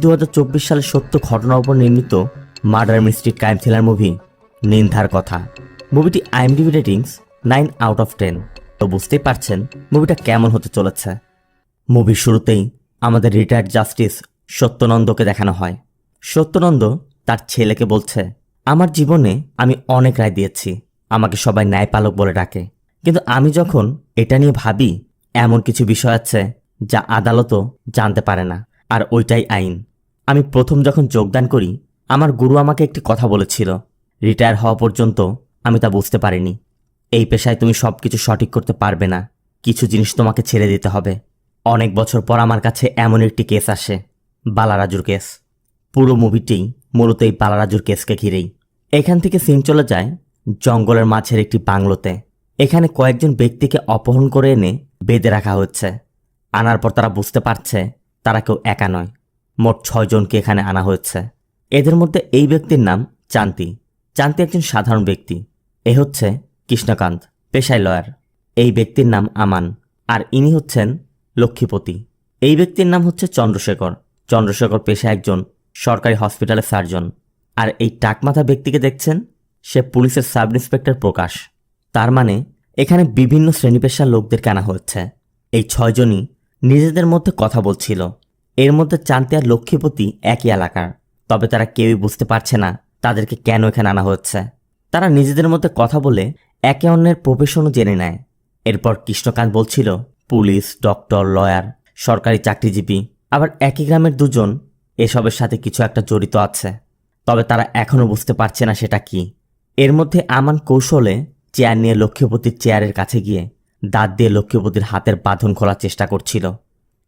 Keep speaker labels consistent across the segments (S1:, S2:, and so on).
S1: দু হাজার চব্বিশ সালে সত্য ঘটনার উপর নির্মিত murder mystery crime thriller movie নিন্দার কথা। মুভিটি IMDb ratings nine out of ten তো বুঝতেই পারছেন মুভিটা কেমন হতে চলেছে। মুভির শুরুতেই আমাদের রিটায়ার্ড জাস্টিস সত্যনন্দকে দেখানো হয়। সত্যনন্দ তার ছেলেকে বলছে, আমার জীবনে আমি অনেক রায় দিয়েছি, আমাকে সবাই ন্যায়পালক বলে ডাকে। কিন্তু আমি যখন এটা নিয়ে ভাবি, এমন কিছু বিষয় আছে যা আদালতও জানতে পারে না। আর ওইটাই আইন। আমি প্রথম যখন যোগদান করি, আমার গুরু আমাকে একটি কথা বলেছিল। রিটায়ার হওয়া পর্যন্ত আমি তা বুঝতে পারিনি। এই পেশায় তুমি সব কিছু সঠিক করতে পারবে না। কিছু জিনিস তোমাকে ছেড়ে দিতে হবে। অনেক বছর পর আমার কাছে এমন একটি কেস আসে, বালারাজুর কেস। পুরো মুভিটি মূলত এই বালারাজুর কেসকে ঘিরেই। এখান থেকে সিন চলে যায় জঙ্গলের মাঝের একটি বাংলোতে। এখানে কয়েকজন ব্যক্তিকে অপহরণ করে এনে বেঁধে রাখা হচ্ছে। আনার পর তারা বুঝতে পারছে তারা কেউ একা নয়। মোট ছয়জনকে এখানে আনা হয়েছে। এদের মধ্যে এই ব্যক্তির নাম চান্তি। চান্তি একজন সাধারণ ব্যক্তি। এ হচ্ছে কৃষ্ণকান্ত, পেশায় লয়ার। এই ব্যক্তির নাম আমান, আর ইনি হচ্ছেন লক্ষ্মীপতি। এই ব্যক্তির নাম হচ্ছে চন্দ্রশেখর। চন্দ্রশেখর পেশায় একজন সরকারি হসপিটালের সার্জন। আর এই টাকমাথা ব্যক্তিকে দেখছেন? সে পুলিশের সাব ইন্সপেক্টর প্রকাশ। তার মানে এখানে বিভিন্ন শ্রেণি পেশার লোকদেরকে আনা হচ্ছে এই ছয়জনই নিজেদের মধ্যে কথা বলছিল। এর মধ্যে চান্তি আর লক্ষ্মীপতি একই এলাকার। তবে তারা কেউই বুঝতে পারছে না তাদেরকে কেন এখানে আনা হচ্ছে। তারা নিজেদের মধ্যে কথা বলে একে অন্যের প্রফেশনও জেনে নেয়। এরপর কৃষ্ণকান্ত বলছিল, পুলিশ, ডক্টর, লয়ার, সরকারি চাকরিজীবী, আবার একই গ্রামের দুজন, এসবের সাথে কিছু একটা জড়িত আছে। তবে তারা এখনও বুঝতে পারছে না সেটা কি। এর মধ্যে আমান কৌশলে চেয়ার নিয়ে লক্ষ্মীপতির চেয়ারের কাছে গিয়ে দাঁত দিয়ে লক্ষ্মীপতির হাতের বাঁধন খোলার চেষ্টা করছিল।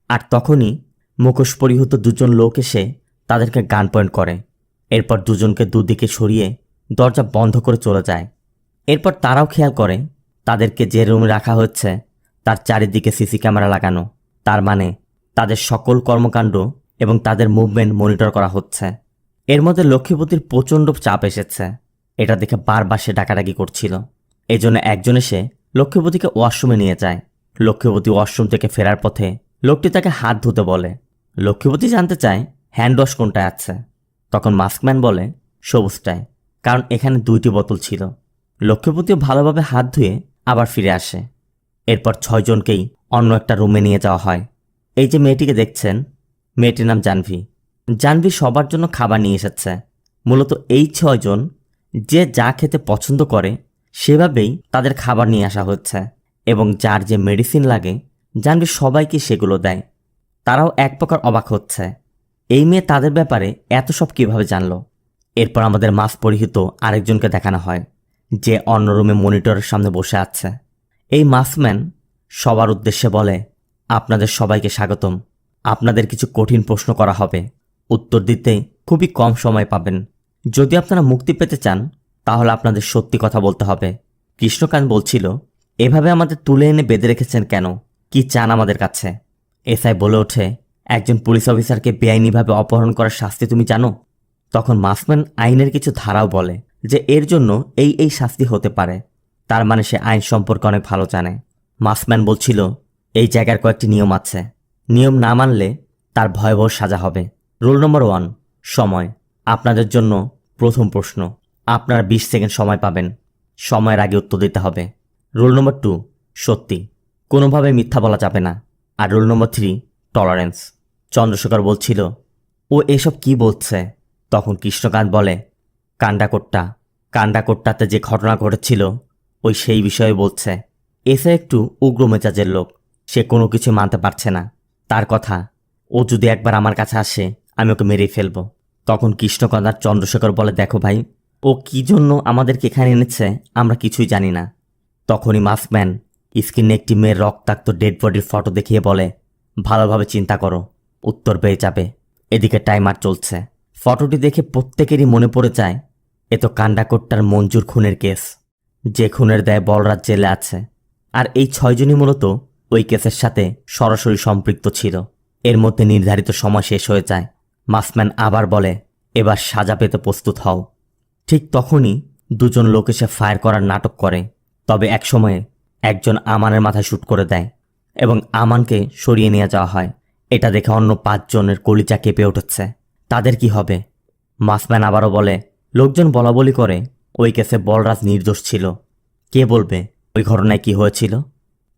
S1: আর তখনই মুখোশ পরিহিত দুজন লোক এসে তাদেরকে গান পয়েন্ট করে। এরপর দুজনকে দুদিকে সরিয়ে দরজা বন্ধ করে চলে যায়। এরপর তারাও খেয়াল করে, তাদেরকে যে রুমে রাখা হচ্ছে, তার চারিদিকে সিসি ক্যামেরা লাগানো। তার মানে তাদের সকল কর্মকাণ্ড এবং তাদের মুভমেন্ট মনিটর করা হচ্ছে। এর মধ্যে লক্ষ্মীপতির প্রচণ্ড চাপ এসেছে। এটা দেখে বারবার সে ডাকাডাকি করছিল। এজন্য একজন এসে লক্ষ্মীপতিকে ওয়াশরুমে নিয়ে যায়। লক্ষ্মীপতি ওয়াশরুম থেকে ফেরার পথে লোকটি তাকে হাত ধুতে বলে। লক্ষ্মীপতি জানতে চায়, হ্যান্ড ওয়াশ কোনটায় আছে। তখন মাস্কম্যান বলে সবুজটায় কারণ এখানে দুইটি বোতল ছিল। লক্ষ্মীপতিও ভালোভাবে হাত ধুয়ে আবার ফিরে আসে। এরপর ছয়জনকেই অন্য একটা রুমে নিয়ে যাওয়া হয়। এই যে মেয়েটিকে দেখছেন, মেয়েটির নাম জানভি জানভি সবার জন্য খাবার নিয়ে এসেছে। মূলত এই ছয়জন যে যা খেতে পছন্দ করে, সেভাবেই তাদের খাবার নিয়ে আসা হচ্ছে। এবং যার যে মেডিসিন লাগে জানভি সবাইকে সেগুলো দেয়। তারাও এক প্রকার অবাক হচ্ছে। এই মেয়ে তাদের ব্যাপারে এত সব কীভাবে জানলো? এরপর আমাদের মাস্ক পরিহিত আরেকজনকে দেখানো হয়, যে অন্য রুমে মনিটরের সামনে বসে আছে। এই মাস্কম্যান সবার উদ্দেশ্যে বলে, আপনাদের সবাইকে স্বাগতম। আপনাদের কিছু কঠিন প্রশ্ন করা হবে। উত্তর দিতে খুবই কম সময় পাবেন। যদি আপনারা মুক্তি পেতে চান, তাহলে আপনাদের সত্যি কথা বলতে হবে। কৃষ্ণকান্ত বলছিল, এভাবে আমাদের তুলে এনে বেঁধে রেখেছেন কেন? কি চান আমাদের কাছে? এসআই বলে ওঠে, একজন পুলিশ অফিসারকে বেআইনিভাবে অপহরণ করার শাস্তি তুমি জানো? তখন মাসম্যান আইনের কিছু ধারাও বলে যে এর জন্য এই এই শাস্তি হতে পারে। তার মানে সে আইন সম্পর্কে অনেক ভালো জানে। মাসম্যান বলছিল, এই জায়গার কয়েকটি নিয়ম আছে। নিয়ম না মানলে তার ভয়াবহ সাজা হবে। রুল নম্বর ওয়ান, সময়। আপনাদের জন্য প্রথম প্রশ্ন, আপনারা বিশ সেকেন্ড সময় পাবেন। সময়ের আগে উত্তর দিতে হবে। রুল নম্বর টু, সত্যি। কোনোভাবে মিথ্যা বলা যাবে না। আর rule number three, tolerance. Chandrashekhar বলছিল, ও এসব কি বলছে? তখন কৃষ্ণকান্ত বলে কান্ডাকোট্টা কান্ডাকোট্টাতে যে ঘটনা ঘটেছিল ওই সেই বিষয়ে বলছে। এসে একটু উগ্র মেজাজের লোক। সে কোনো কিছু মানতে পারছে না। তার কথা, ও যদি একবার আমার কাছে আসে, আমি ওকে মেরে ফেলব। তখন কৃষ্ণকান্ত আর চন্দ্রশেখর বলে, দেখো ভাই, ও কি জন্য আমাদেরকে এখানে এনেছে, আমরা কিছুই জানি না। তখনই মাস্কম্যান স্ক্রিনে একটি মেয়ের রক্তাক্ত ডেড বডির ফটো দেখিয়ে বলে, ভালোভাবে চিন্তা করো, উত্তর পেয়ে যাবে। এদিকে টাইমার চলছে। ফটোটি দেখে প্রত্যেকেরই মনে পড়ে যায়, এ তো কান্ডাকোট্টার মঞ্জুর খুনের কেস। যে খুনের দেয় বলরাজ জেলে আছে। আর এই ছয়জনই মূলত ওই কেসের সাথে সরাসরি সম্পৃক্ত ছিল। এর মধ্যে নির্ধারিত সময় শেষ হয়ে যায়। মাসম্যান আবার বলে, এবার সাজা পেতে প্রস্তুত হও। ঠিক তখনই দুজন লোক এসে ফায়ার করার নাটক করে। তবে এক সময়ে একজন আমানের মাথায় শ্যুট করে দেয় এবং আমানকে সরিয়ে নিয়ে যাওয়া হয়। এটা দেখে অন্য পাঁচজনের কলিজা কেঁপে উঠেছে। তাদের কি হবে? মাসম্যান আবারও বলে, লোকজন বলা বলি করে, ওই কেসে বলরাজ নির্দোষ ছিল। কে বলবে? ওই ঘটনায় কি হয়েছিল?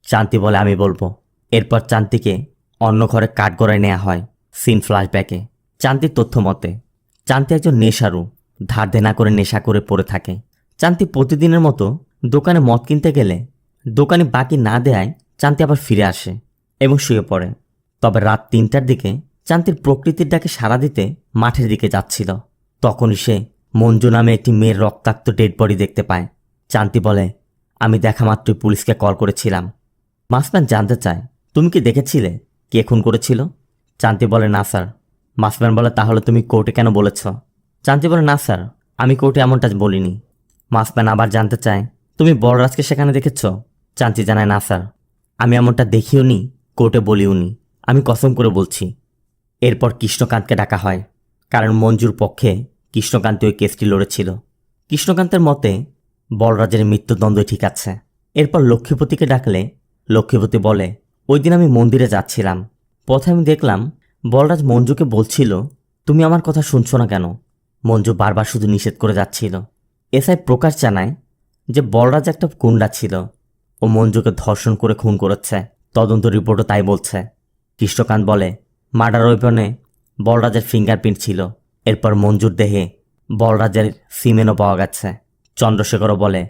S1: চান্তি বলে, আমি বলব। এরপর চান্তিকে অন্য ঘরে কাঠগড়ায় নেওয়া হয়, সিন ফ্ল্যাশব্যাকে। চান্তির তথ্য মতে চান্তি একজন নেশারু, ধার দেনা করে নেশা করে পড়ে থাকে। চান্তি প্রতিদিনের মতো দোকানে মদ কিনতে গেলে দোকানে বাকি না দেয়ায় চান্তি আবার ফিরে আসে এবং শুয়ে পড়ে। তবে রাত তিনটার দিকে চান্তির প্রকৃতির ডাকে সাড়া দিতে মাঠের দিকে যাচ্ছিল। তখনই সে মঞ্জু নামে একটি মেয়ের রক্তাক্ত ডেড বডি দেখতে পায়। চান্তি বলে, আমি দেখা মাত্রই পুলিশকে কল করেছিলাম। মাসম্যান জানতে চায়, তুমি কি দেখেছিলে? কে খুন করেছিল? চান্তি বলে, না স্যার। মাসম্যান বলে, তাহলে তুমি কোর্টে কেন বলেছ? চান্তি বলে, না স্যার, আমি কোর্টে এমনটা বলিনি। মাসম্যান আবার জানতে চায়, তুমি বড়রাজকে সেখানে দেখেছ? চান্তি জানায়, না, স্যার, আমি এমনটা দেখিও নি, কোর্টে বলিও নি। আমি কসম করে বলছি, এরপর কৃষ্ণকান্তকে ডাকা হয়, কারণ মঞ্জুর পক্ষে কৃষ্ণকান্ত ওই কেসটি লড়েছিল। কৃষ্ণকান্তের মতে, বলরাজের মৃত্যুদণ্ড ঠিক আছে। এরপর লক্ষ্মীপতিকে ডাকলে, লক্ষ্মীপতি বলে, ওই দিন আমি মন্দিরে যাচ্ছিলাম। পথে আমি দেখলাম, বলরাজ মঞ্জুকে বলছিল, তুমি আমার কথা শুনছো না কেন? মঞ্জু বারবার শুধু নিষেধ করে যাচ্ছিল। এসআই প্রকাশ জানায় যে বলরাজ একটা গুন্ডা ছিল। ও মঞ্জুকে ধর্ষণ করে খুন করেছে। তদন্ত রিপোর্টও তাই বলছে। কৃষ্ণকান্ত বলে, মার্ডার ওয়েপনে বলরাজের ফিঙ্গারপ্রিন্ট ছিল। এরপর মঞ্জুর দেহে বলরাজের সিমেনও পাওয়া গেছে। চন্দ্রশেখরও বলে,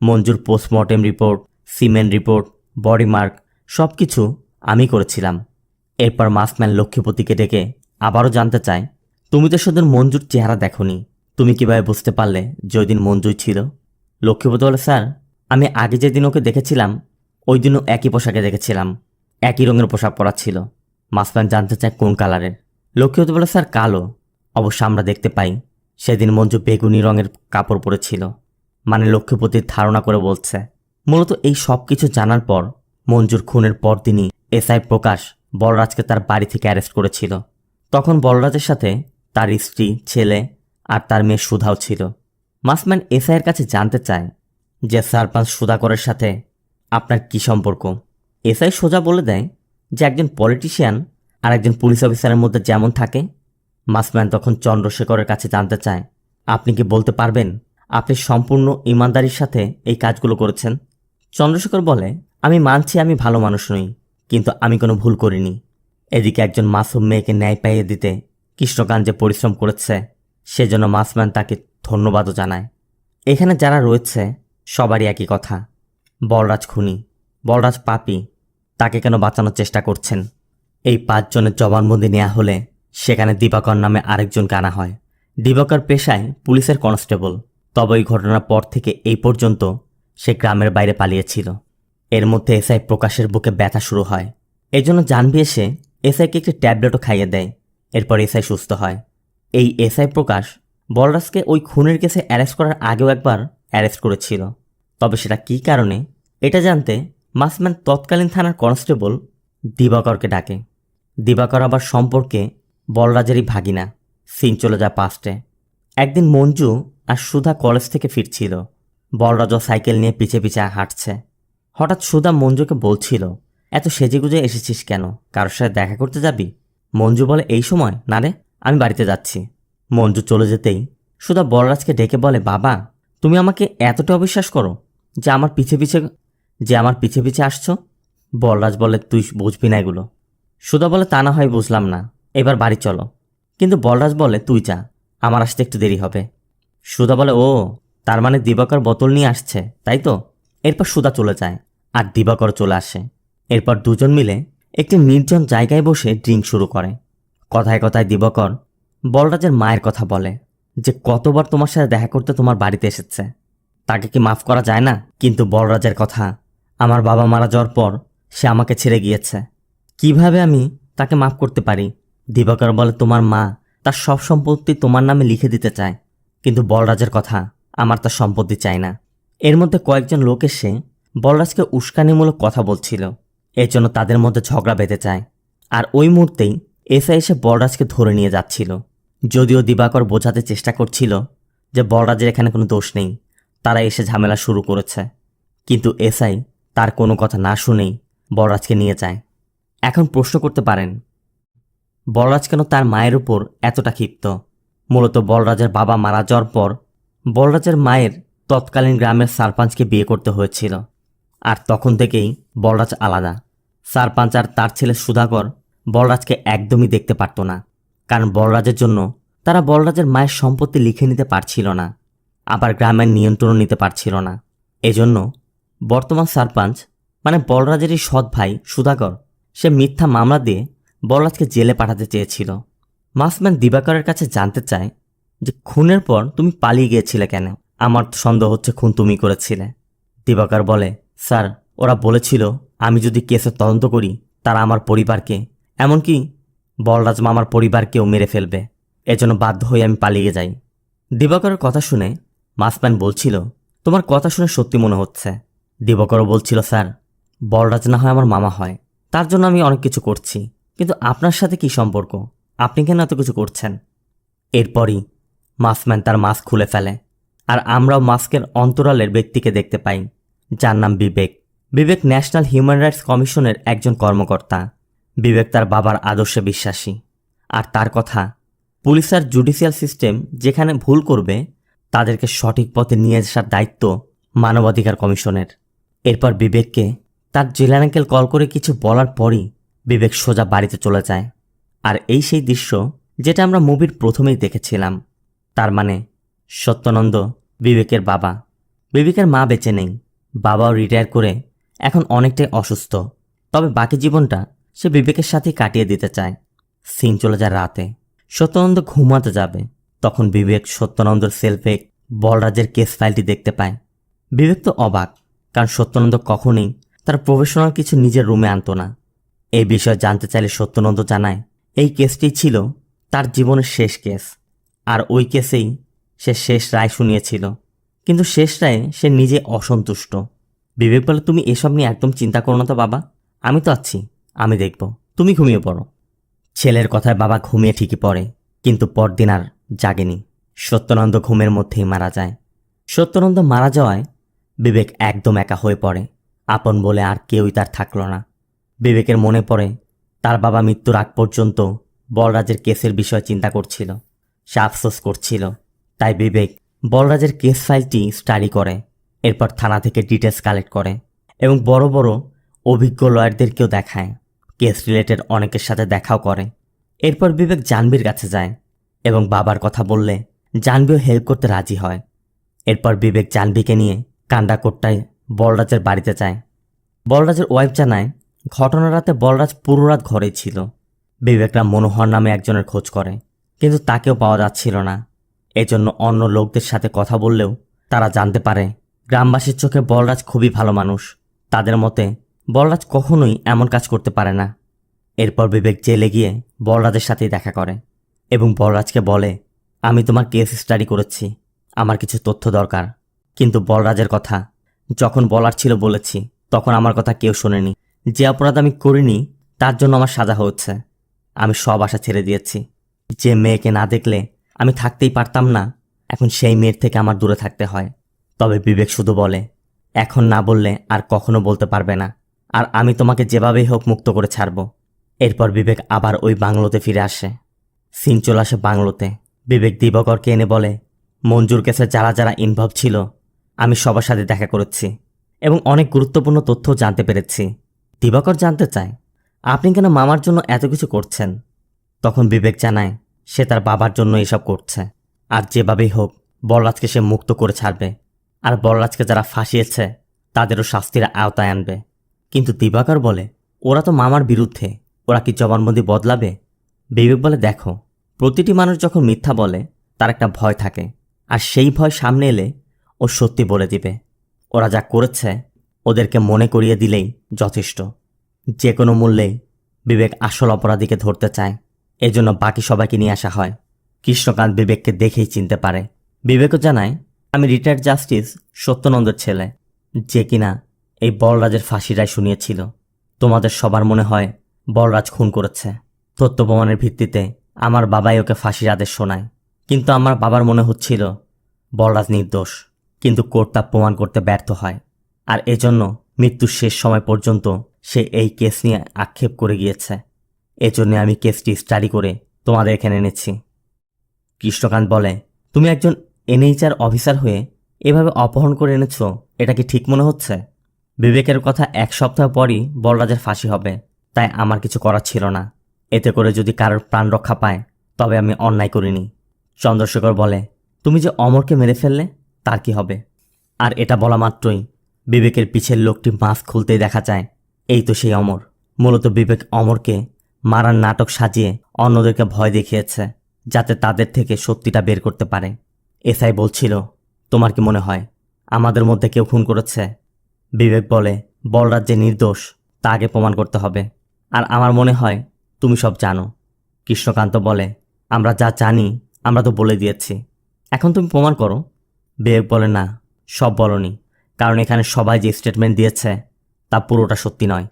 S1: মঞ্জুর postmortem report semen report body mark সব কিছু আমি করেছিলাম। এরপর মাসম্যান লক্ষ্মীপতিকে ডেকে আবারও জানতে চায়, তুমি তো শুধু মঞ্জুর চেহারা দেখনি। তুমি কীভাবে বুঝতে পারলে যে ওই দিন মঞ্জুই ছিল? লক্ষ্মীপতি বলে, স্যার আমি আগে যেদিন ওকে দেখেছিলাম, ওই দিনও একই পোশাকে দেখেছিলাম। একই রঙের পোশাক পরা ছিল। মাসম্যান জানতে চায় কোন কালারের। লক্ষ্মীপতি বলে, স্যার, কালো। অবশ্য আমরা দেখতে পাই। সেদিন মঞ্জু বেগুনি রঙের কাপড় পরেছিল। মানে লক্ষ্মীপতির ধারণা করে বলছে। মূলত এই সব কিছু জানার পর মঞ্জুর খুনের পরদিনই এসআই প্রকাশ বলরাজকে তার বাড়ি থেকে অ্যারেস্ট করেছিল। তখন বলরাজের সাথে তার স্ত্রী, ছেলে আর তার মেয়ে সুধাও ছিল। মাসম্যান এসআইয়ের কাছে জানতে চায় যে সারপাঞ্চ সুধাকরের সাথে আপনার কি সম্পর্ক? এসআই সোজা বলে দেয় যে একজন পলিটিশিয়ান আর একজন পুলিশ অফিসারের মধ্যে যেমন থাকে, মাসম্যান তখন চন্দ্রশেখরের কাছে জানতে চায়, আপনি কি বলতে পারবেন আপনি সম্পূর্ণ ইমানদারির সাথে এই কাজগুলো করেছেন? চন্দ্রশেখর বলে, আমি মানছি আমি ভালো মানুষ নই, কিন্তু আমি কোনো ভুল করিনি। এদিকে একজন মাসুম মেয়েকে ন্যায় পাইয়ে দিতে কৃষ্ণকান্ত যে পরিশ্রম করেছে, সেজন্য মাসম্যান তাকে ধন্যবাদও জানায়। এখানে যারা রয়েছে সবারই একই কথা। বলরাজ খুনি, বলরাজ পাপি, তাকে কেন বাঁচানোর চেষ্টা করছেন? এই পাঁচজনের জবানবন্দি নেওয়া হলে সেখানে দিবাকর নামে আরেকজনকে আনা হয়। দিবাকর পেশায় পুলিশের কনস্টেবল। তবে ওই ঘটনার পর থেকে এই পর্যন্ত সে গ্রামের বাইরে পালিয়েছিল। এর মধ্যে এসআই প্রকাশের বুকে ব্যথা শুরু হয়। এই জন্য জানবি এসে এসআইকে একটি ট্যাবলেটও খাইয়ে দেয়। এরপর এসআই সুস্থ হয়। এই এসআই প্রকাশ বলরাজকে ওই খুনের কেসে অ্যারেস্ট করার আগেও একবার অ্যারেস্ট করেছিল। তবে সেটা কী কারণে? এটা জানতে মাসম্যান তৎকালীন থানার কনস্টেবল দিবাকরকে ডাকে। দিবাকর আবার সম্পর্কে বলরাজেরই ভাগিনা সিন চলে যায় পাস্টে একদিন মঞ্জু আর সুধা কলেজ থেকে ফিরছিল। বলরাজও সাইকেল নিয়ে পিছে পিছে হাঁটছে। হঠাৎ সুধা মঞ্জুকে বলছিল, এত সেজেগুজে এসেছিস কেন? কারোর সাথে দেখা করতে যাবি? মঞ্জু বলে, এই সময়? না রে, আমি বাড়িতে যাচ্ছি। মঞ্জু চলে যেতেই সুধা বলরাজকে ডেকে বলে, বাবা, তুমি আমাকে এতটা অবিশ্বাস করো যে আমার পিছে পিছে, যে আমার পিছে পিছে আসছো? বলরাজ বলে তুই বুঝবি না এগুলো। সুধা বলে, তা না হয় বুঝলাম না। এবার বাড়ি চলো। কিন্তু বলরাজ বলে তুই যা। আমার আসতে একটু দেরি হবে। সুধা বলে, ও, তার মানে দিবাকর বোতল নিয়ে আসছে, তাই তো? এরপর সুধা চলে যায়, আর দিবাকর চলে আসে। এরপর দুজন মিলে একটি নির্জন জায়গায় বসে ড্রিঙ্ক শুরু করে। কথায় কথায় দিবাকর বলরাজের মায়ের কথা বলে, যে কতবার তোমার সাথে দেখা করতে তোমার বাড়িতে এসেছে। তাকে কি মাফ করা যায় না? কিন্তু বলরাজের কথা, আমার বাবা মারা যাওয়ার পর সে আমাকে ছেড়ে গিয়েছে। কীভাবে আমি তাকে মাফ করতে পারি? দিবাকর বলে, তোমার মা তার সব সম্পত্তি তোমার নামে লিখে দিতে চায়, কিন্তু বলরাজের কথা আমার তার সম্পত্তি চায় না। এর মধ্যে কয়েকজন লোক এসে বলরাজকে উস্কানিমূলক কথা বলছিল, এর জন্য তাদের মধ্যে ঝগড়া বেঁধে যায়। আর ওই মুহূর্তেই এসআই এসে বলরাজকে ধরে নিয়ে যাচ্ছিল। যদিও দিবাকর বোঝাতে চেষ্টা করছিল যে বলরাজের এখানে কোনো দোষ নেই তারা এসে ঝামেলা শুরু করেছে। কিন্তু এসআই তার কোনো কথা না শুনেই বলরাজকে নিয়ে যায়। এখন প্রশ্ন করতে পারেন, বলরাজ কেন তার মায়ের উপর এতটা ক্ষিপ্ত? মূলত বলরাজের বাবা মারা যাওয়ার পর বলরাজের মায়ের তৎকালীন গ্রামের সারপাঞ্চকে বিয়ে করতে হয়েছিল। আর তখন থেকেই বলরাজ আলাদা। সারপাঞ্চ আর তার ছেলে সুধাকর বলরাজকে একদমই দেখতে পারত না। কারণ বলরাজের জন্য তারা বলরাজের মায়ের সম্পত্তি লিখে নিতে পারছিল না। আবার গ্রামের নিয়ন্ত্রণ নিতে পারছিল না। এজন্য বর্তমান সারপাঞ্চ মানে বলরাজেরই সৎ ভাই সুধাকর, সে মিথ্যা মামলা দিয়ে বলরাজকে জেলে পাঠাতে চেয়েছিল। মাসম্যান দিবাকরের কাছে জানতে চায় যে, খুনের পর তুমি পালিয়ে গিয়েছিলে কেন? আমার সন্দেহ হচ্ছে খুন তুমি করেছিলে। দিবাকর বলে, স্যার, ওরা বলেছিল আমি যদি কেসের তদন্ত করি, তারা আমার পরিবারকে, এমনকি বলরাজ মামার পরিবারকেও মেরে ফেলবে। এজন্য বাধ্য হয়ে আমি পালিয়ে যাই। দিবাকরের কথা শুনে মাসম্যান বলছিল, তোমার কথা শুনে সত্যি মনে হচ্ছে। দিবাকরও বলছিল, স্যার, বলরাজ না হয় আমার মামা হয়। তার জন্য আমি অনেক কিছু করছি। কিন্তু আপনার সাথে কি সম্পর্ক? আপনি কেন এত কিছু করছেন? এরপরই মাসম্যান তার মাস্ক খুলে ফেলে, আর আমরাও মাস্কের অন্তরালের ব্যক্তিকে দেখতে পাই, যার নাম Bibek. Bibek national human rights কমিশনের একজন কর্মকর্তা। বিবেক তার বাবার আদর্শে বিশ্বাসী। আর তার কথা, পুলিশ আর জুডিশিয়াল সিস্টেম যেখানে ভুল করবে তাদেরকে সঠিক পথে নিয়ে আসার দায়িত্ব মানবাধিকার কমিশনের। এরপর বিবেককে তার জেলার আঙ্কেল কল করে কিছু বলার পরই বিবেক সোজা বাড়িতে চলে যায়। আর এই সেই দৃশ্য যেটা আমরা মুভির প্রথমেই দেখেছিলাম। তার মানে সত্যনন্দ বিবেকের বাবা। বিবেকের মা বেঁচে নেই। বাবাও রিটায়ার করে এখন অনেকটাই অসুস্থ। তবে বাকি জীবনটা সে বিবেকের সাথেই কাটিয়ে দিতে চায়। সিন চলে যায় রাতে। সত্যনন্দ ঘুমাতে যাবে। তখন বিবেক সত্যনন্দর সেলফে বলরাজের কেস ফাইলটি দেখতে পায়। বিবেক তো অবাক, কারণ সত্যনন্দ কখনোই তার প্রফেশনাল কিছু নিজের রুমে আনতো না। এই বিষয়ে জানতে চাইলে সত্যনন্দ জানায়, এই কেসটি ছিল তার জীবনের শেষ কেস আর ওই কেসেই সে শেষ রায় শুনিয়েছিল। কিন্তু শেষ রায়ে সে নিজে অসন্তুষ্ট। বিবেক বলে, তুমি এসব নিয়ে একদম চিন্তা করো না তো বাবা, আমি তো আছি, আমি দেখব, তুমি ঘুমিয়ে পড়ো। ছেলের কথায় বাবা ঘুমিয়ে ঠিকই পড়ে, কিন্তু পরদিন আর জাগেনি। সত্যনন্দ ঘুমের মধ্যেই মারা যায়। সত্যনন্দ মারা যাওয়ায় বিবেক একদম একা হয়ে পড়ে। আপন বলে আর কেউই তার থাকল না। বিবেকের মনে পড়ে, তার বাবা মৃত্যুর আগ পর্যন্ত বলরাজের কেসের বিষয়ে চিন্তা করছিল। সে আফসোস করছিল। তাই বিবেক বলরাজের কেস ফাইলটি স্টাডি করে, এরপর থানা থেকে ডিটেলস কালেক্ট করে এবং বড় বড় অভিজ্ঞ লয়ারদেরকেও দেখায়। কেস রিলেটেড অনেকের সাথে দেখাও করে। এরপর বিবেক জানবীর কাছে যায়। এবং বাবার কথা বললে জানবিও হেল্প করতে রাজি হয়। এরপর বিবেক জানবিকে নিয়ে কান্ডাকোট্টায় বলরাজের বাড়িতে যায়। বলরাজের ওয়াইফ জানায় ঘটনা রাতে বলরাজ পুরো রাত ঘরেই ছিল। বিবেকরা মনোহর নামে একজনের খোঁজ করে, কিন্তু তাকেও পাওয়া যাচ্ছিল না। এজন্য অন্য লোকদের সাথে কথা বললেও তারা জানতে পারে, গ্রামবাসীর চোখে বলরাজ খুবই ভালো মানুষ। তাদের মতে, বলরাজ কখনোই এমন কাজ করতে পারে না। এরপর বিবেক জেলে গিয়ে বলরাজের সাথেই দেখা করে। এবং বলরাজকে বলে, আমি তোমার কেস স্টাডি করেছি, আমার কিছু তথ্য দরকার। কিন্তু বলরাজের কথা, যখন বলার ছিল বলেছি, তখন আমার কথা কেউ শোনেনি। যে অপরাধ আমি করিনি, তার জন্য আমার সাজা হচ্ছে আমি সব আশা ছেড়ে দিয়েছি। যে মেয়েকে না দেখলে আমি থাকতেই পারতাম না, এখন সেই মেয়ের থেকে আমার দূরে থাকতে হয়। তবে বিবেক শুধু বলে, এখন না বললে আর কখনো বলতে পারবে না। আর আমি তোমাকে যেভাবেই হোক মুক্ত করে ছাড়ব। এরপর বিবেক আবার ওই বাংলোতে ফিরে আসে। সিন চলে আসে বাংলোতে। বিবেক দিবকরকে এনে বলে, মঞ্জুর কেসে যারা যারা ইনভলভ ছিল, আমি সবার সাথে দেখা করেছি এবং অনেক গুরুত্বপূর্ণ তথ্য জানতে পেরেছি। দিবাকর জানতে চায়, আপনি কেন মামার জন্য এত কিছু করছেন? তখন বিবেক জানায়, সে তার বাবার জন্য এসব করছে। আর যেভাবেই হোক, বলরাজকে সে মুক্ত করে ছাড়বে। আর বলরাজকে যারা ফাঁসিয়েছে, তাদেরও শাস্তির আওতায় আনবে। কিন্তু দিবাকর বলে, ওরা তো মামার বিরুদ্ধে, ওরা কি জবানবন্দি বদলাবে? বিবেক বলে, দেখো, প্রতিটি মানুষ যখন মিথ্যা বলে, তার একটা ভয় থাকে। আর সেই ভয় সামনে এলে ও সত্যি বলে দিবে। ওরা যা করেছে, ওদেরকে মনে করিয়ে দিলেই যথেষ্ট। যে কোনো মূল্যেই বিবেক আসল অপরাধীকে ধরতে চায়। এজন্য বাকি সবাইকে নিয়ে আসা হয়। কৃষ্ণকান্ত বিবেককে দেখেই চিনতে পারে। বিবেকও জানায়, আমি রিটায়ার্ড জাস্টিস সত্যনন্দের ছেলে। যে কিনা এই বলরাজের ফাঁসি রায় শুনিয়েছিল। তোমাদের সবার মনে হয় বলরাজ খুন করেছে। তথ্য প্রমাণের ভিত্তিতে আমার বাবাই ওকে ফাঁসির আদেশ শোনায়। কিন্তু আমার বাবার মনে হচ্ছিল, বলরাজ নির্দোষ, কিন্তু কোর্ট তা প্রমাণ করতে ব্যর্থ হয়। আর এজন্য মৃত্যুর শেষ সময় পর্যন্ত সে এই কেস নিয়ে আক্ষেপ করে গিয়েছে। এজন্য আমি কেসটি স্টাডি করে তোমাদের এখানে এনেছি। কৃষ্ণকান্ত বলে, তুমি একজন এনএইচআর অফিসার হয়ে এভাবে অপহরণ করে এনেছো, এটা কি ঠিক মনে হচ্ছে? বিবেকের কথা এক সপ্তাহ পরই বলরাজের ফাঁসি হবে, তাই আমার কিছু করার ছিল না। এতে করে যদি কারোর প্রাণ রক্ষা পায়, তবে আমি অন্যায় করিনি। চন্দ্রশেখর বলে, তুমি যে অমরকে মেরে ফেললে, তার কি হবে? আর এটা বলা মাত্রই বিবেকের পিছের লোকটি মাস্ক খুলতেই দেখা যায়, এই তো সেই অমর। মূলত বিবেক অমরকে মারার নাটক সাজিয়ে অন্যদেরকে ভয় দেখিয়েছে, যাতে তাদের থেকে সত্যিটা বের করতে পারে। এসআই বলছিল, তোমার কি মনে হয়? আমাদের মধ্যে কেউ খুন করেছে? বিবেক বলে, বলরাজ যে নির্দোষ, তা আগে প্রমাণ করতে হবে। আর আমার মনে হয় তুমি সব জানো। কৃষ্ণকান্ত বলে, আমরা যা জানি, আমরা তো বলে দিয়েছি। এখন তুমি প্রমাণ করো। বিবেক বলে, না, সব বলনি। কারণ এখানে সবাই যে স্টেটমেন্ট দিয়েছে, তা পুরোটা সত্যি নয়।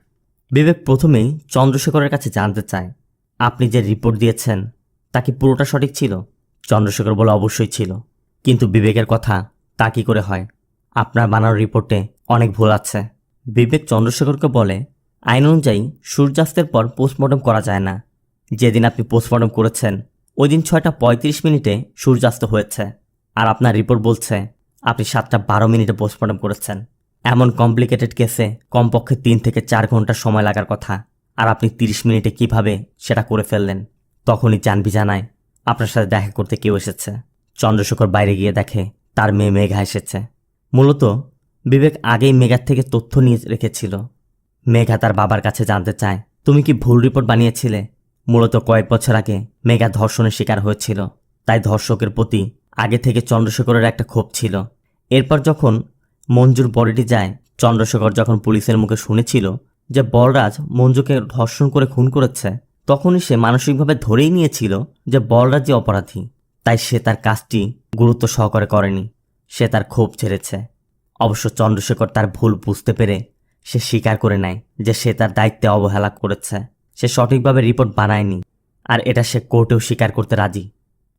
S1: বিবেক প্রথমেই চন্দ্রশেখরের কাছে জানতে চায়, আপনি যে রিপোর্ট দিয়েছেন, তা কি পুরোটা সঠিক ছিল? চন্দ্রশেখর বলে, অবশ্যই ছিল। কিন্তু বিবেকের কথা, তা কি করে হয়? আপনার বানানো রিপোর্টে অনেক ভুল আছে। বিবেক চন্দ্রশেখরকে বলে আইন অনুযায়ী সূর্যাস্তের পর পোস্টমর্টম করা যায় না। যেদিন আপনি পোস্টমর্টম করেছেন, ওই দিন ছয়টা পঁয়ত্রিশ মিনিটে সূর্যাস্ত হয়েছে। আর আপনার রিপোর্ট বলছে, আপনি সাতটা বারো মিনিটে পোস্টমর্টম করেছেন। এমন কমপ্লিকেটেড কেসে কমপক্ষে তিন থেকে চার ঘণ্টা সময় লাগার কথা। আর আপনি তিরিশ মিনিটে কীভাবে সেটা করে ফেললেন, তখনই জানবি জানায় আপনার সাথে দেখা করতে কেউ এসেছে। চন্দ্রশেখর বাইরে গিয়ে দেখে তার মেয়ে মেঘা এসেছে। মূলত বিবেক আগেই মেঘার থেকে তথ্য নিয়ে রেখেছিল। মেঘা তার বাবার কাছে জানতে চায়, তুমি কি ভুল রিপোর্ট বানিয়েছিলে? মূলত কয়েক বছর আগে মেঘা ধর্ষণের শিকার হয়েছিল, তাই ধর্ষকের প্রতি আগে থেকে চন্দ্রশেখরের একটা ক্ষোভ ছিল। এরপর যখন মঞ্জুর বডিটি যায়, চন্দ্রশেখর যখন পুলিশের মুখে শুনেছিল যে বলরাজ মঞ্জুকে ধর্ষণ করে খুন করেছে, তখনই সে মানসিকভাবে ধরেই নিয়েছিল যে বলরাজ যে অপরাধী, তাই সে তার কাজটি গুরুত্ব সহকারে করেনি, সে তার ক্ষোভ ছেড়েছে। অবশ্য চন্দ্রশেখর তার ভুল বুঝতে পেরে সে স্বীকার করে নেয় যে সে তার দায়িত্বে অবহেলা করেছে। সে সঠিকভাবে রিপোর্ট বানায়নি আর এটা সে কোর্টেও স্বীকার করতে রাজি।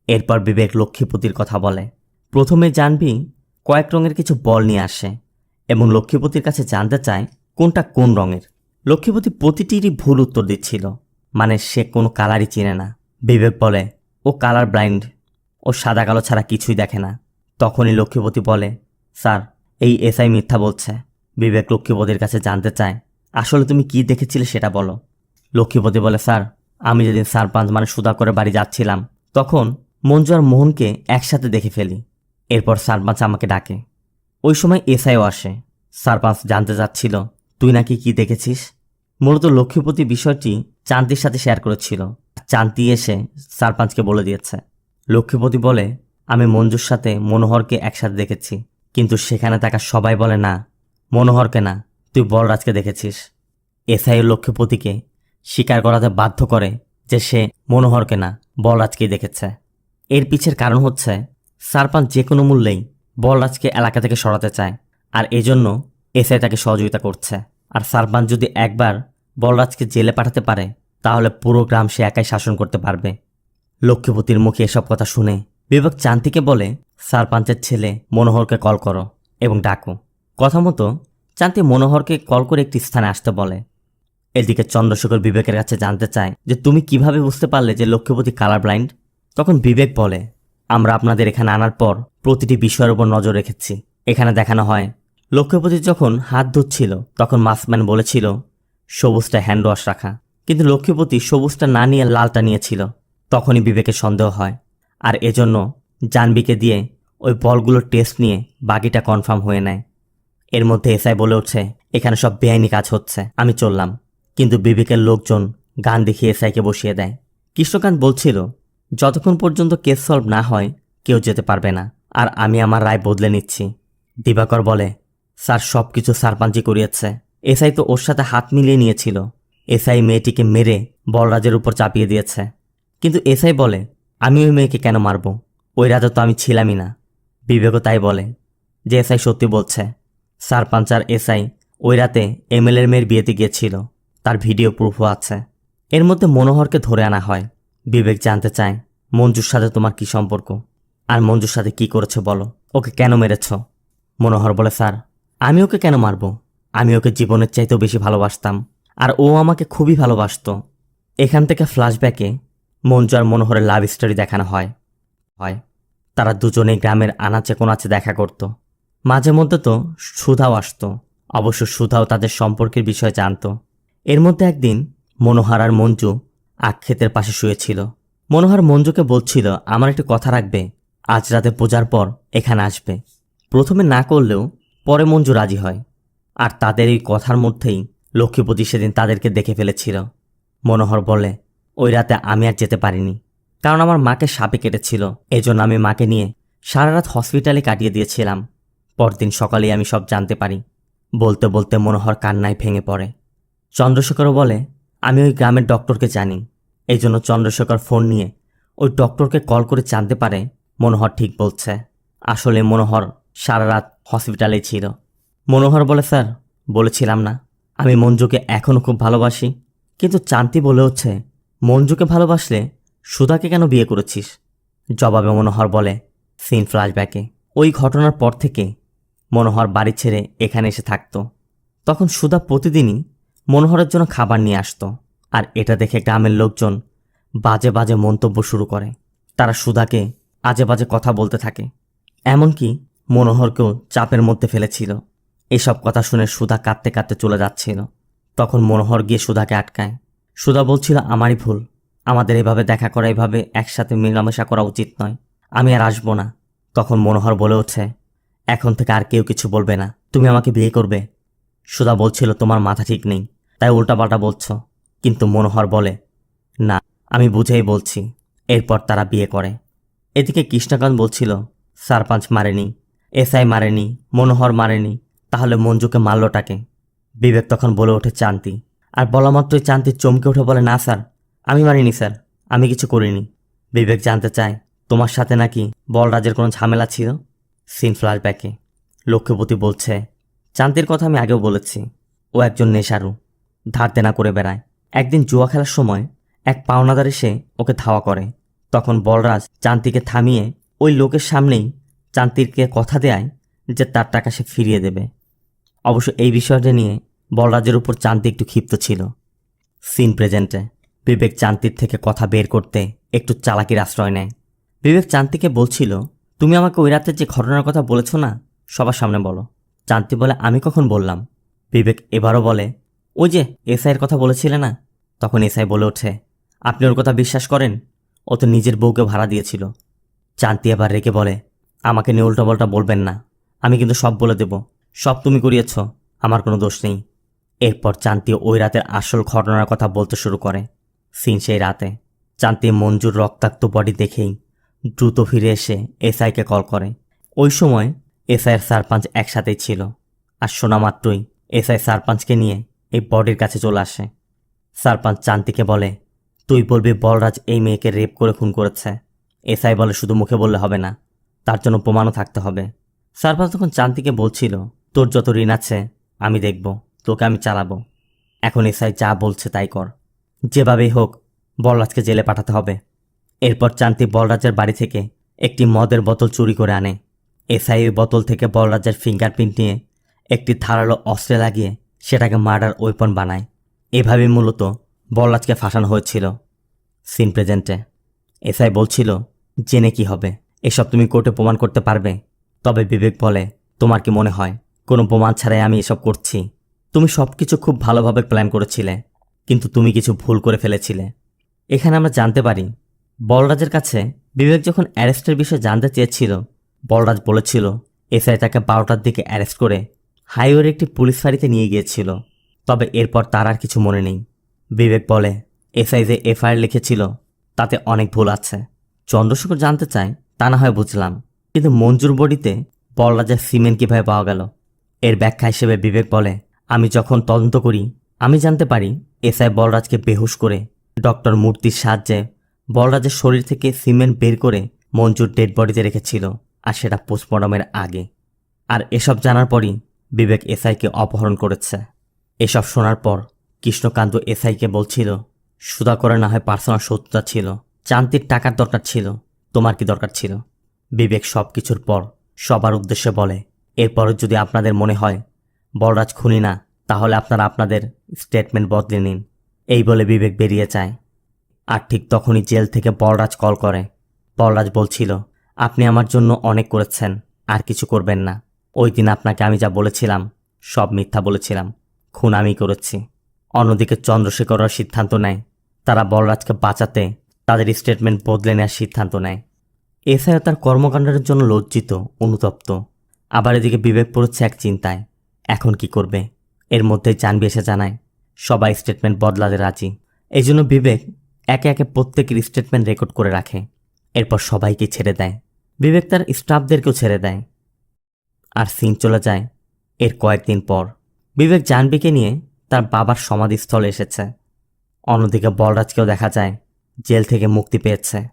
S1: এরপর বিবেক লক্ষ্মীপতির কথা বলে, প্রথমে জানবি কয়েক রঙের কিছু বল নিয়ে আসে এবং লক্ষ্মীপতির কাছে জানতে চায় কোনটা কোন রঙের। লক্ষ্মীপতি প্রতিটিরই ভুল উত্তর দিচ্ছিল মানে সে কোনো কালারই চিনে না। বিবেক বলে, ও কালার ব্লাইন্ড, ও সাদা কালো ছাড়া কিছুই দেখে না। তখনই লক্ষ্মীপতি বলে, স্যার, এই এসআই মিথ্যা বলছে। বিবেক লক্ষ্মীপতির কাছে জানতে চায়, আসলে তুমি কি দেখেছিলে সেটা বলো। লক্ষ্মীপতি বলে, স্যার, আমি যেদিন সারপাঞ্চ মানে সুদা করে বাড়ি যাচ্ছিলাম, তখন মঞ্জু আর মোহনকে একসাথে দেখে ফেলি। এরপর সারপাঞ্চ আমাকে ডাকে। ওই সময় এসআইও আসে। সারপাঞ্চ জানতে চাচ্ছিল, তুই নাকি কি দেখেছিস? মূলত লক্ষ্মীপতি বিষয়টি চান্তির সাথে শেয়ার করেছিল। চান্তি এসে সারপাঞ্চকে বলে দিয়েছে। লক্ষ্মীপতি বলে, আমি মঞ্জুর সাথে মনোহরকে একসাথে দেখেছি, কিন্তু সেখানে থাকা সবাই বলে না মনোহরকে না তুই বলরাজকে দেখেছিস? এসআই লক্ষ্মীপতিকে স্বীকার করাতে বাধ্য করে যে সে মনোহরকে না বলরাজকেই দেখেছে। এর পিছের কারণ হচ্ছে সারপাঞ্চ যে কোনো মূল্যেই বলরাজকে এলাকা থেকে সরাতে চায়, আর এজন্য এসআই তাকে সহযোগিতা করছে। আর সারপাঞ্চ যদি একবার বলরাজকে জেলে পাঠাতে পারে, তাহলে পুরো গ্রাম সে একাই শাসন করতে পারবে। লক্ষ্মীপতির মুখে এসব কথা শুনে বিবেক চান্তিকে বলে সারপাঞ্চের ছেলে মনোহরকে কল করো এবং ডাকো। কথা মতো চান্তি মনোহরকে কল করে একটি স্থানে আসতে বলে। এদিকে চন্দ্রশেখর বিবেকের কাছে জানতে চায় যে, তুমি কীভাবে বুঝতে পারলে যে লক্ষ্মীপতি কালার ব্লাইন্ড? তখন বিবেক বলে, আমরা আপনাদের এখানে আনার পর প্রতিটি বিষয়ের উপর নজর রেখেছি। এখানে দেখানো হয়, লক্ষ্মীপতি যখন হাত ধুচ্ছিল, তখন মাসম্যান বলেছিল, সবুজটা হ্যান্ড ওয়াশ রাখা। কিন্তু লক্ষ্মীপতি সবুজটা না নিয়ে লালটা নিয়েছিল। তখনই বিবেকের সন্দেহ হয়, আর এজন্য জানবিকে দিয়ে ওই বলগুলোর টেস্ট নিয়ে বাকিটা কনফার্ম হয়ে নেয়। এর মধ্যে এসআই বলে উঠছে, এখানে সব বেআইনি কাজ হচ্ছে। আমি চললাম। কিন্তু বিবেকের লোকজন গান দেখিয়ে এসআইকে বসিয়ে দেয়। কৃষ্ণকান্ত বলছিল, যতক্ষণ পর্যন্ত কেস সলভ না হয়, কেউ যেতে পারবে না। আর আমি আমার রায় বদলে নিচ্ছি। দিবাকর বলে, স্যার সব কিছু সারপাঞ্চি করিয়েছে। এসআই তো ওর সাথে হাত মিলিয়ে নিয়েছিল। এসআই মেয়েটিকে মেরে বলরাজের উপর চাপিয়ে দিয়েছে। কিন্তু এসআই বলে, আমি ওই মেয়েকে কেন মারব? ওই রাজা তো আমি ছিলামই না। বিবেকও তাই বলে, যে এসআই সত্যি বলছে সারপাঞ্চ আর এসআই ওই রাতে এমএলএর মেয়ের বিয়েতে গিয়েছিল। তার ভিডিও প্রুফও আছে। এর মধ্যে মনোহরকে ধরে আনা হয়। বিবেক জানতে চায়, মঞ্জুর সাথে তোমার কি সম্পর্ক? আর মঞ্জুর সাথে কি করেছ বলো? ওকে কেন মেরেছ? মনোহর বলে, স্যার, আমি ওকে কেন মারব? আমি ওকে জীবনের চাইতেও বেশি ভালোবাসতাম। আর ও আমাকে খুবই ভালোবাসত। এখান থেকে ফ্ল্যাশব্যাকে মঞ্জু আর মনোহরের লাভ স্টোরি দেখানো হয়। হয়। তারা দুজনেই গ্রামের আনাচে কোনাচে দেখা করত। মাঝে মধ্যে তো সুধাও আসতো। অবশ্য সুধাও তাদের সম্পর্কের বিষয়ে জানত। এর মধ্যে একদিন মনোহার আর মঞ্জু আক্ষেতের পাশে শুয়েছিল। মনোহর মঞ্জুকে বলছিল, আমার একটি কথা রাখবে। আজ রাতে পূজার পর এখানে আসবে। প্রথমে না করলেও পরে মঞ্জু রাজি হয়। আর তাদের এই কথার মধ্যেই লক্ষ্মীপতি সেদিন তাদেরকে দেখে ফেলেছিল। মনোহর বলে, ওই রাতে আমি আর যেতে পারিনি। কারণ আমার মাকে সাপে কেটেছিল। এজন্য আমি মাকে নিয়ে সারা রাত হসপিটালে কাটিয়ে দিয়েছিলাম। পরদিন সকালেই আমি সব জানতে পারি। বলতে বলতে মনোহর কান্নায় ভেঙে পড়ে। চন্দ্রশেখরও বলে, আমি ওই গ্রামের ডক্টরকে জানি। এই জন্য চন্দ্রশেখর ফোন নিয়ে ওই ডক্টরকে কল করে জানতে পারে, মনোহর ঠিক বলছে। আসলে মনোহর সারা রাত হসপিটালেই ছিল। মনোহর বলে, স্যার, বলেছিলাম না। আমি মঞ্জুকে এখনও খুব ভালোবাসি। কিন্তু চান্তি বলে হচ্ছে, মঞ্জুকে ভালোবাসলে সুধাকে কেন বিয়ে করেছিস? জবাবে মনোহর বলে, সিন ফ্ল্যাশব্যাকে। ওই ঘটনার পর থেকে মনোহর বাড়ি ছেড়ে এখানে এসে থাকতো। তখন সুধা প্রতিদিনই মনোহরের জন্য খাবার নিয়ে আসতো আর এটা দেখে গ্রামের লোকজন বাজে বাজে মন্তব্য শুরু করে। তারা সুধাকে আজে বাজে কথা বলতে থাকে। এমনকি মনোহরকেও চাপের মধ্যে ফেলেছিল। এসব কথা শুনে সুধা কাঁদতে কাঁদতে চলে যাচ্ছিল। তখন মনোহর গিয়ে সুধাকে আটকায়। সুধা বলছিল, আমারই ভুল। আমাদের এভাবে দেখা করা, এভাবে একসাথে মেলামেশা করা উচিত নয়। আমি আর আসব না। তখন মনোহর বলে ওঠে এখন থেকে আর কেউ কিছু বলবে না। তুমি আমাকে বিয়ে করবে। সুধা বলছিল তোমার মাথা ঠিক নেই। তাই উল্টাপাল্টা বলছ। কিন্তু মনোহর বলে, না, আমি বুঝেই বলছি। এরপর তারা বিয়ে করে। এদিকে কৃষ্ণকান্ত বলছিল, সারপাঞ্চ মারেনি এসআই মারেনি, মনোহর মারেনি। তাহলে মঞ্জুকে মারলটাকে? বিবেক তখন বলে ওঠে, চান্তি। আর বলা মাত্রই চান্তি চমকে উঠে বলে, না, স্যার, আমি মারিনি, স্যার, আমি কিছু করিনি। বিবেক জানতে চায়, তোমার সাথে নাকি বলরাজের কোনো ঝামেলা ছিল? সিন ফ্ল্যাশব্যাকে লক্ষ্মীপতি বলছে চান্তির কথা আমি আগেও বলেছি। ও একজন নেশারু। ধার দেনা করে বেড়ায়। একদিন জুয়া খেলার সময় এক পাওনাদার এসে ওকে ধাওয়া করে। তখন বলরাজ চান্তিকে থামিয়ে ওই লোকের সামনেই চান্তিরকে কথা দেয় যে তার টাকা সে ফিরিয়ে দেবে। অবশ্য এই বিষয়টা নিয়ে বলরাজের উপর চান্তি একটু ক্ষিপ্ত ছিল। সিন প্রেজেন্টে বিবেক চান্তির থেকে কথা বের করতে একটু চালাকির আশ্রয় নেয়। বিবেক চান্তিকে বলছিল তুমি আমাকে ওই রাতে যে ঘটনার কথা বলেছ না, সবার সামনে বলো। চান্তি বলে আমি কখন বললাম? বিবেক এবারও বলে, ওই যে এসআইয়ের কথা বলেছিলে না? তখন এসআই বলে ওঠে, আপনি ওর কথা বিশ্বাস করেন? ও তো নিজের বউকে ভাড়া দিয়েছিল। চান্তি এবার রেগে বলে, আমাকে নিয়ে উল্টোপাল্টা বলবেন না। আমি কিন্তু সব বলে দেব। সব তুমি করিয়েছ। আমার কোনো দোষ নেই। এরপর চান্তি ওই রাতের আসল ঘটনার কথা বলতে শুরু করে, সিন সেই রাতে। চান্তি মঞ্জুর রক্তাক্ত বডি দেখেই দ্রুত ফিরে এসে এসআইকে কল করে। ওই সময় এসআইয়ের সারপাঞ্চ একসাথেই ছিল, আর শোনা মাত্রই এসআই সারপাঞ্চকে নিয়ে এই বডির কাছে চলে আসে। সারপাঞ্চ চান্তিকে বলে, তুই বলবি বলরাজ এই মেয়েকে রেপ করে খুন করেছে। এসআই বলে শুধু মুখে বললে হবে না, তার জন্য প্রমাণও থাকতে হবে। সারপাঞ্চ তখন চান্তিকে বলছিল, তোর যত ঋণ আছে, আমি দেখব, তোকে আমি চালাবো। এখন এসআই যা বলছে তাই কর। যেভাবেই হোক, বলরাজকে জেলে পাঠাতে হবে। এরপর চান্তি বলরাজের বাড়ি থেকে একটি মদের বোতল চুরি করে আনে। এসআই ওই বোতল থেকে বলরাজের ফিঙ্গারপ্রিন্ট নিয়ে একটি ধারালো অস্ত্রে লাগিয়ে সেটাকে মার্ডার ওয়েপন বানায়। এভাবে মূলত বলরাজকে ফাঁসানো হয়েছিল সিন প্রেজেন্টে। এসআই বলছিল, জেনে কি হবে? এসব তুমি কোর্টে প্রমাণ করতে পারবে। তবে বিবেক বলে, তোমার কি মনে হয়? কোনো প্রমাণ ছাড়াই আমি এসব করছি। তুমি সব কিছু খুব ভালোভাবে প্ল্যান করেছিলে, কিন্তু তুমি কিছু ভুল করে ফেলেছিলে। এখানে আমরা জানতে পারি বলরাজের কাছে বিবেক যখন অ্যারেস্টের বিষয়ে জানতে চেয়েছিল, বলরাজ বলেছিল এসআই তাকে বারোটার দিকে অ্যারেস্ট করে হাইওয়ের একটি পুলিশ ফাঁড়িতে নিয়ে গিয়েছিল। তবে এরপর তার আর কিছু মনে নেই। বিবেক বলে এসআই যে এফআইআর লিখেছিল, তাতে অনেক ভুল আছে। চন্দ্রশেখর জানতে চায়, তা না হয় বুঝলাম। কিন্তু মঞ্জুর বডিতে বলরাজের সিমেন্ট কীভাবে পাওয়া গেল? এর ব্যাখ্যা হিসেবে বিবেক বলে, আমি যখন তদন্ত করি, আমি জানতে পারি এসআই বলরাজকে বেহুশ করে ডক্টর মূর্তির সাহায্যে বলরাজের শরীর থেকে সিমেন্ট বের করে মঞ্জুর ডেড বডিতে রেখেছিল, আর সেটা পোস্টমর্টমের আগে। আর এসব জানার পরই বিবেক এসআইকে অপহরণ করেছে। এসব শোনার পর কৃষ্ণকান্ত এসআইকে বলছিল, সুদা করে না হয় পার্সোনাল শত্রুতা ছিল। চান্তির টাকার দরকার ছিল। তোমার কি দরকার ছিল? বিবেক সব কিছুর পর সবার উদ্দেশ্যে বলে, এরপরও যদি আপনাদের মনে হয় বলরাজ খুনি না, তাহলে আপনারা আপনাদের স্টেটমেন্ট বদলে নিন। এই বলে বিবেক বেরিয়ে যায়। আর ঠিক তখনই জেল থেকে বলরাজ কল করে। বলরাজ বলছিল, আপনি আমার জন্য অনেক করেছেন, আর কিছু করবেন না। ওই দিন আপনাকে আমি যা বলেছিলাম, সব মিথ্যা বলেছিলাম। খুন আমি করেছি। অন্যদিকে চন্দ্রশেখররা সিদ্ধান্ত নেয়, তারা বলরাজকে বাঁচাতে তাদের স্টেটমেন্ট বদলে নেওয়ার সিদ্ধান্ত নেয়। এসআইও তার কর্মকাণ্ডের জন্য লজ্জিত, অনুতপ্ত। আবার এদিকে বিবেক পড়েছে এক চিন্তায়, এখন কি করবে? এর মধ্যে জানবি এসে জানায়, সবাই স্টেটমেন্ট বদলাতে রাজি। এই জন্য বিবেক একে একে প্রত্যেকের স্টেটমেন্ট রেকর্ড করে রাখে। এরপর সবাইকে ছেড়ে দেয়। বিবেক তার স্টাফদেরকেও ছেড়ে দেয়। আর সিন চলে যায় এর কয়েকদিন পর। বিবেক জাহ্নবীকে নিয়ে তার বাবার সমাধিস্থলে এসেছে। অন্যদিকে বলরাজকেও দেখা যায় জেল থেকে মুক্তি পেয়েছে।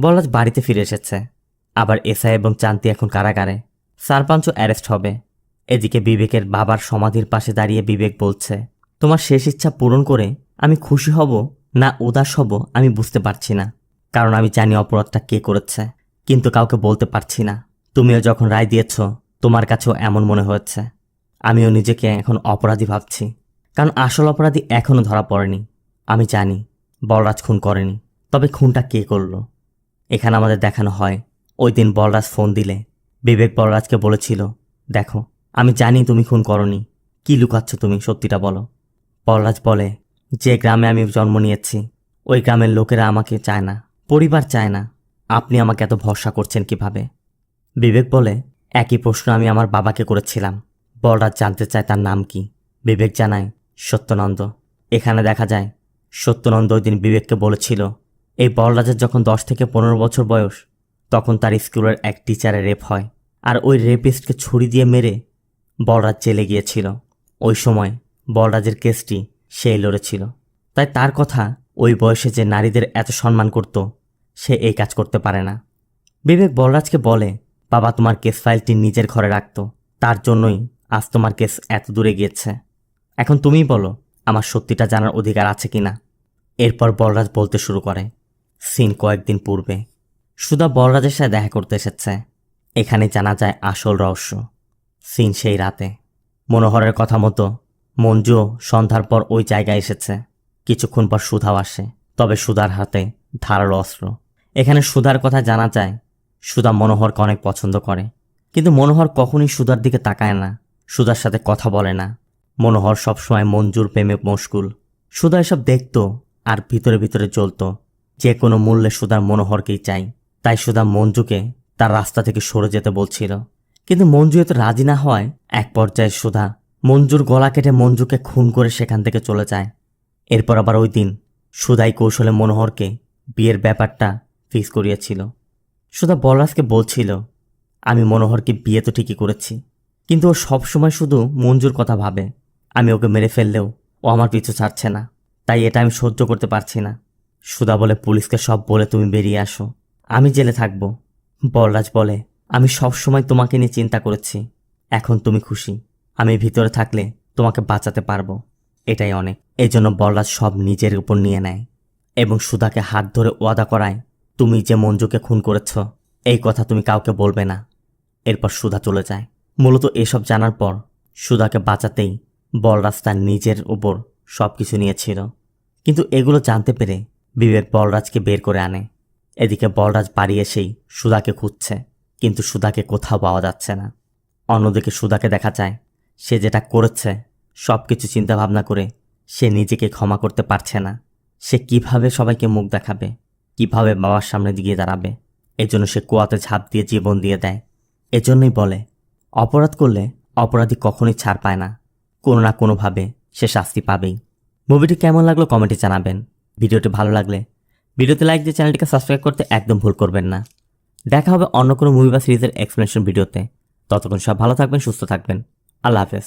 S1: বলরাজ বাড়িতে ফিরে এসেছে। আবার এসআই এবং চান্তি এখন কারাগারে। সারপাঞ্চও অ্যারেস্ট হবে। এদিকে বিবেকের বাবার সমাধির পাশে দাঁড়িয়ে বিবেক বলছে, তোমার শেষ ইচ্ছা পূরণ করে আমি খুশি হব না উদাস হব, আমি বুঝতে পারছি না। কারণ আমি জানি অপরাধটা কে করেছে। কিন্তু কাউকে বলতে পারছি না। তুমিও যখন রায় দিয়েছ, তোমার কাছেও এমন মনে হয়েছে। আমিও নিজেকে এখন অপরাধী ভাবছি। কারণ আসল অপরাধী এখনও ধরা পড়েনি। আমি জানি, বলরাজ খুন করেনি। তবে খুনটা কে করল? এখানে আমাদের দেখানো হয়, ওই দিন বলরাজ ফোন দিলে। বিবেক বলরাজকে বলেছিল, দেখো, আমি জানি তুমি খুন করনি। কি লুকাচ্ছ তুমি, সত্যিটা বলো। বলরাজ বলে যে গ্রামে আমি জন্ম নিয়েছি, ওই গ্রামের লোকেরা আমাকে চায় না, পরিবার চায় না। আপনি আমাকে এত ভরসা করছেন কীভাবে? বিবেক বলে, একই প্রশ্ন আমি আমার বাবাকে করেছিলাম। বলরাজ জানতে চায় তার নাম কি। বিবেক জানায়, সত্যনন্দ। এখানে দেখা যায়, সত্যনন্দ ওই দিন বিবেককে বলেছিল, এই বলরাজের যখন দশ থেকে পনেরো বছর বয়স, তখন তার স্কুলের এক টিচারে রেপ হয়। আর ওই রেপিস্টকে ছুরি দিয়ে মেরে বলরাজ জেলে গিয়েছিল। ওই সময় বলরাজের কেসটি সেই লড়েছিল। তাই তার কথা ওই বয়সে যে নারীদের এত সম্মান করত, সে এই কাজ করতে পারে না। বিবেক বলরাজকে বলে, বাবা তোমার কেস ফাইলটি নিজের ঘরে রাখতো। তার জন্যই আজ তোমার কেস এত দূরে গিয়েছে। এখন তুমিই বলো, আমার সত্যিটা জানার অধিকার আছে কি না এরপর বলরাজ বলতে শুরু করে, সিন কয়েকদিন পূর্বে সুধা বলরাজের সাথে দেখা করতে এসেছে। এখানে জানা যায় আসল রহস্য। সিন সেই রাতে। মনোহরের কথা মতো মঞ্জুও সন্ধ্যার পর ওই জায়গায় এসেছে। কিছুক্ষণ পর সুধাও আসে, তবে সুধার হাতে ধারালো অস্ত্র। এখানে সুধার কথা জানা যায়, সুধা মনোহরকে অনেক পছন্দ করে। কিন্তু মনোহর কখনই সুধার দিকে তাকায় না, সুধার সাথে কথা বলে না। মনোহর সবসময় মঞ্জুর প্রেমে মশগুল সুধা এসব দেখত আর ভিতরে ভিতরে জ্বলতো। যে কোনো মূল্যে সুধার মনোহরকেই চাই। তাই সুধা মঞ্জুকে তার রাস্তা থেকে সরে যেতে বলছিল। কিন্তু মঞ্জু এত রাজি না হওয়ায় এক পর্যায়ে সুধা মঞ্জুর গলা কেটে মঞ্জুকে খুন করে সেখান থেকে চলে যায়। এরপর আবার ওই দিন সুধাই কৌশলে মনোহরকে বিয়ের ব্যাপারটা ফিক্স করিয়েছিল। সুধা বলরাজকে বলছিল, আমি মনোহরকে বিয়ে তো ঠিকই করেছি, কিন্তু ও সবসময় শুধু মঞ্জুর কথা ভাবে। আমি ওকে মেরে ফেললেও ও আমার পিছু ছাড়ছে না, তাই এটা আমি সহ্য করতে পারছি না। সুধা বলে, পুলিশকে সব বলে তুমি বেরিয়ে আসো, আমি জেলে থাকব। বলরাজ বলে, আমি সব সময় তোমাকে নিয়ে চিন্তা করেছি, এখন তুমি খুশি। আমি ভিতরে থাকলে তোমাকে বাঁচাতে পারব। এটাই অনেক। এই জন্য বলরাজ সব নিজের উপর নিয়ে নেয় এবং সুধাকে হাত ধরে ওয়াদা করায়, তুমি যে মঞ্জুকে খুন করেছ, এই কথা তুমি কাউকে বলবে না। এরপর সুধা চলে যায়। মূলত এসব জানার পর সুধাকে বাঁচাতেই বলরাজ তার নিজের উপর সব কিছু নিয়েছিল। কিন্তু এগুলো জানতে পেরে বিবেক বলরাজকে বের করে আনে। এদিকে বলরাজ বাড়ি এসেই সুধাকে খুঁজছে, কিন্তু সুধাকে কোথাও পাওয়া যাচ্ছে না। অন্যদিকে সুধাকে দেখা যায় সে যেটা করেছে সব কিছু চিন্তাভাবনা করে সে নিজেকে ক্ষমা করতে পারছে না। সে কীভাবে সবাইকে মুখ দেখাবে? কীভাবে বাবার সামনে গিয়ে দাঁড়াবে? এজন্য সে কুয়াতে ঝাঁপ দিয়ে জীবন দিয়ে দেয়। এজন্যই বলে, অপরাধ করলে অপরাধী কখনোই ছাড় পায় না। কোনো না কোনোভাবে সে শাস্তি পাবেই। মুভিটি কেমন লাগল কমেন্টে জানাবেন। ভিডিওটি ভালো লাগলে ভিডিওতে লাইক দিয়ে চ্যানেলটিকে সাবস্ক্রাইব করতে একদম ভুল করবেন না। দেখা হবে অন্য কোনো মুভি বা সিরিজের এক্সপ্লেনেশন ভিডিওতে। ততক্ষণ সব ভালো থাকবেন, সুস্থ থাকবেন। আল্লাহ হাফেজ